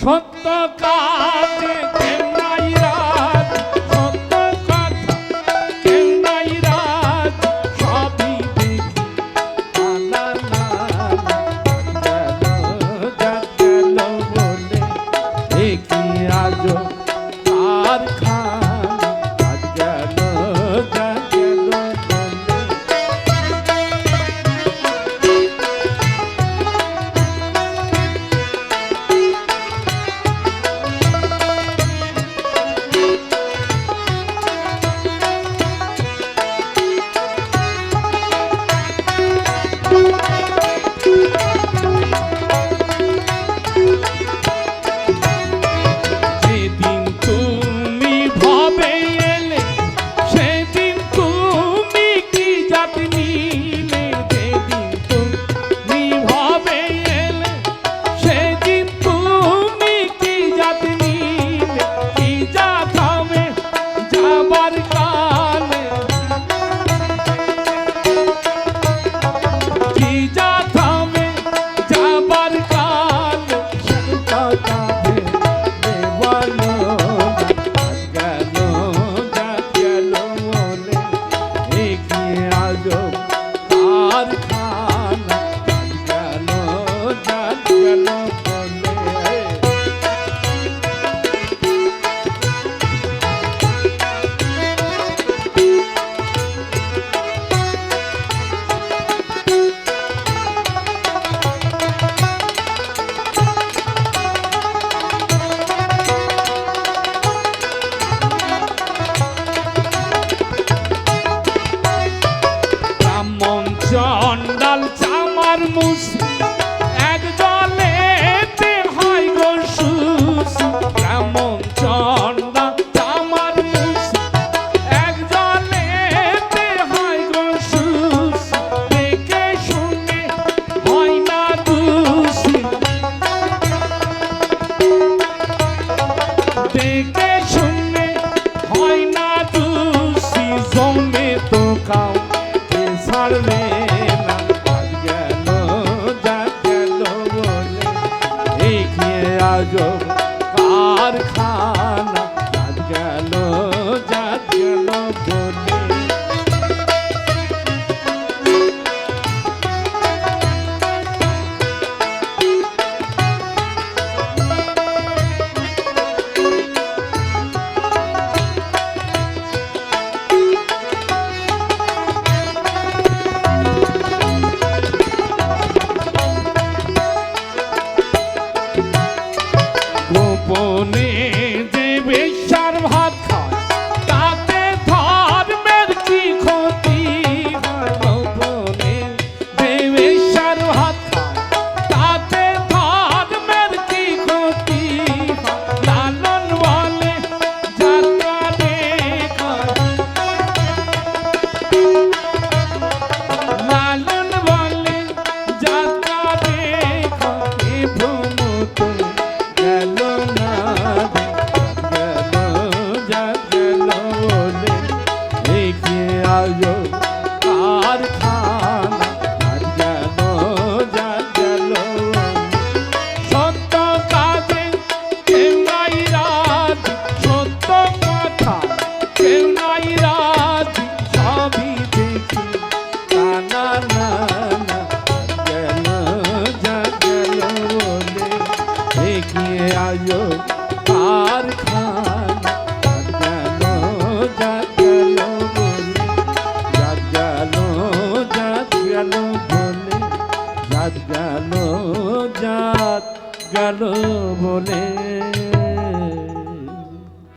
সত্য কাজে নাই রাত সত্য কথা কেউ নাই রাত সবই দেখি আজ আর আমার কাজ take care. রাত গেল জাত গেল বলে।